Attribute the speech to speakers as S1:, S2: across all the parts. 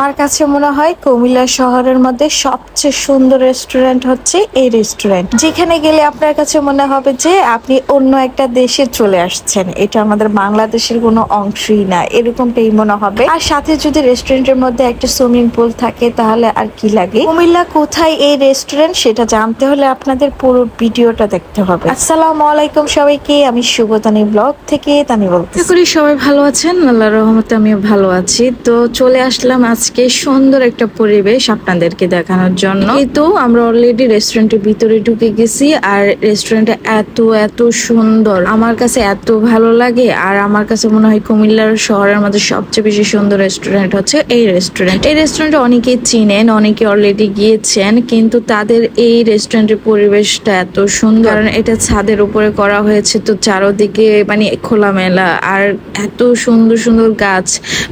S1: আমার কাছে মনে হয় কুমিল্লা শহরের মধ্যে সবচেয়ে সুন্দর রেস্টুরেন্ট হচ্ছে এই রেস্টুরেন্ট যেখানে গেলে আপনার কাছে মনে হবে যে আপনি অন্য একটা দেশে চলে আসছেন। এটা আমাদের বাংলাদেশের কোনো অংশই না, এরকমটাই মনে হবে। আর সাথে যদি রেস্টুরেন্টের মধ্যে একটা সুইমিং পুল থাকে, তাহলে আর কি লাগে? কুমিল্লা কোথায় এই রেস্টুরেন্ট সেটা জানতে হলে আপনাদের পুরো ভিডিওটা দেখতে হবে। আসসালাম আলাইকুম সবাইকে, আমি শুভতানি ব্লগ থেকে তানি
S2: করি সবাই ভালো আছেন আল্লাহ রহমতে আমিও ভালো আছি। তো চলে আসলাম আজকে সুন্দর একটা পরিবেশ আপনাদেরকে দেখানোর জন্য। কিন্তু আমরা অলরেডি রেস্টুরেন্টের ভিতরে ঢুকে গেছি আর রেস্টুরেন্টটা এত এত সুন্দর। আমার কাছে এত ভালো লাগে আর আমার কাছে মনে হয় কুমিল্লার শহরের মধ্যে সবচেয়ে বেশি সুন্দর রেস্টুরেন্ট হচ্ছে এই রেস্টুরেন্ট এই রেস্টুরেন্টে অনেকেই চিনেন, অনেকে অলরেডি গিয়েছেন, কিন্তু তাদের এই রেস্টুরেন্টের পরিবেশটা এত সুন্দর। কারণ এটা ছাদের উপরে করা হয়েছে তো চারোদিকে মানে খোলামেলা আর এত সুন্দর সুন্দর গাছ।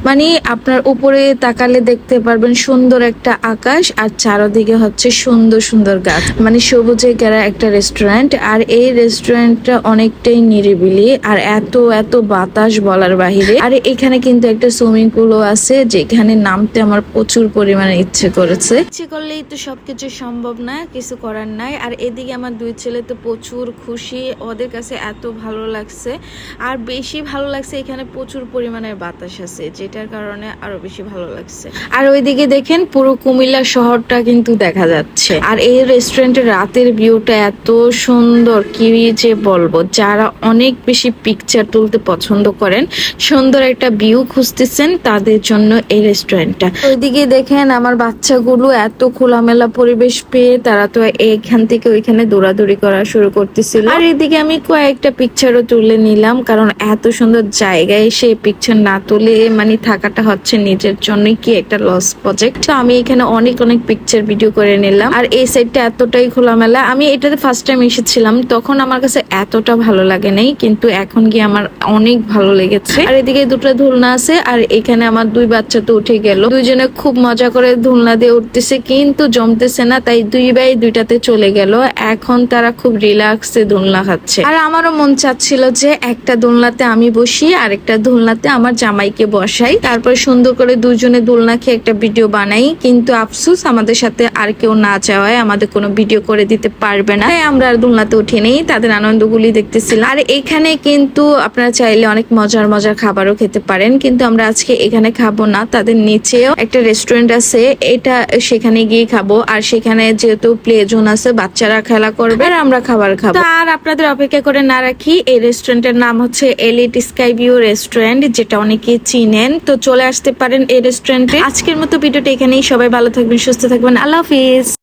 S2: মানে আপনার উপরে তাকালে দেখতে পারবেন সুন্দর একটা আকাশ আর চারোদিকে হচ্ছে সুন্দর সুন্দর গাছ। মানে সবুজে ঘেরা একটা রেস্টুরেন্ট আর এই রেস্টুরেন্টটা অনেকটাই নিরিবিলি আর এত এত বাতাস বলার বাহিরে। আর এখানে কিন্তু একটা সুইমিং পুলও আছে যেখানে নামতে আমার প্রচুর পরিমাণে ইচ্ছে করেছে। ইচ্ছে করলেই তো সবকিছু সম্ভব না, কিছু করার নাই। আর এদিকে আমার দুই ছেলে তো প্রচুর খুশি, ওদের কাছে এত ভালো লাগছে। আর বেশি ভালো লাগছে এখানে প্রচুর পরিমাণে বাতাস আছে, যেটার কারণে আরও বেশি ভালো লাগছে। আর ওইদিকে দেখেন পুরো কুমিল্লা শহরটা কিন্তু দেখা যাচ্ছে। আর এই রেস্টুরেন্টের রাতের ভিউটা এত সুন্দর, কি যে বলব? যারা অনেক বেশি পিকচার তুলতে পছন্দ করেন, সুন্দর একটা ভিউ খুঁজতেছেন তাদের জন্য এই রেস্টুরেন্টটা ওইদিকে দেখেন আমার বাচ্চাগুলো এত খোলামেলা পরিবেশ পেয়ে তারা তো এইখান থেকে ওইখানে দৌড়াদৌড়ি করা শুরু করতেছিল। আর এদিকে আমি কয়েকটা পিকচারও তুলে নিলাম, কারণ এত সুন্দর জায়গায় এসে পিকচার না তুলে মানে থাকাটা হচ্ছে নিজের জন্যই কি একটা লস প্রজেক্ট আমি এখানে অনেক অনেক পিকচার ভিডিও করে নিলাম। আর এই সাইডটা এতটাই খোলামেলা, আমি এটাতে ফার্স্ট টাইম এসেছিলাম, তখন আমার কাছে এতটা ভালো লাগে নাই, কিন্তু এখন গিয়ে আমার অনেক ভালো লেগেছে। আর এদিকে দুটো ধুলনা আছে, আর এখানে আমার দুই বাচ্চা তো উঠে গেল। দুইজনে খুব মজা করে ধুলনা দিয়ে উঠতেছে, কিন্তু জমতেছে না, তাই দুই ভাই দুইটাতে চলে গেল। এখন তারা খুব রিল্যাক্সে দোলনা খাচ্ছে। আর আমারও মন চাচ্ছিল যে একটা দোলনাতে আমি বসি আর একটা দোলনাতে আমার জামাইকে বসাই। তারপর সুন্দর করে দুজনে দোলনা খেয়ে একটা ভিডিও বানাই, কিন্তু আফসুস আমাদের সাথে আর কেউ না চাওয়ায় আমাদের কোনো ভিডিও করে দিতে পারবে না। তাই আমরা আর দোলনাতে উঠে নেই, তাদের আনন্দগুলি দেখতেছিলাম। আর এখানে কিন্তু আপনারা চাইলে অনেক মজার মজার খাবারও খেতে পারেন, কিন্তু আমরা আজকে এখানে খাব না, তাদের নিচেও একটা রেস্টুরেন্ট আছে, এটা সেখানে গিয়ে খাব, আর সেখানে যেহেতু প্লে জোন আছে, বাচ্চারা খেলা করবে, আর আমরা খাবার খাব। আর আপনাদের অপেক্ষা করে না রাখি, এই রেস্টুরেন্টের নাম হচ্ছে এলিট স্কাই ভিউ রেস্টুরেন্ট যেটা অনেকে চিনেন। তো চলে আসতে পারেন এই রেস্টুরেন্টে আজকের মতো ভিডিওটা এখানেই। সবাই ভালো থাকবেন সুস্থ থাকবেন। আল্লাহ হাফিজ।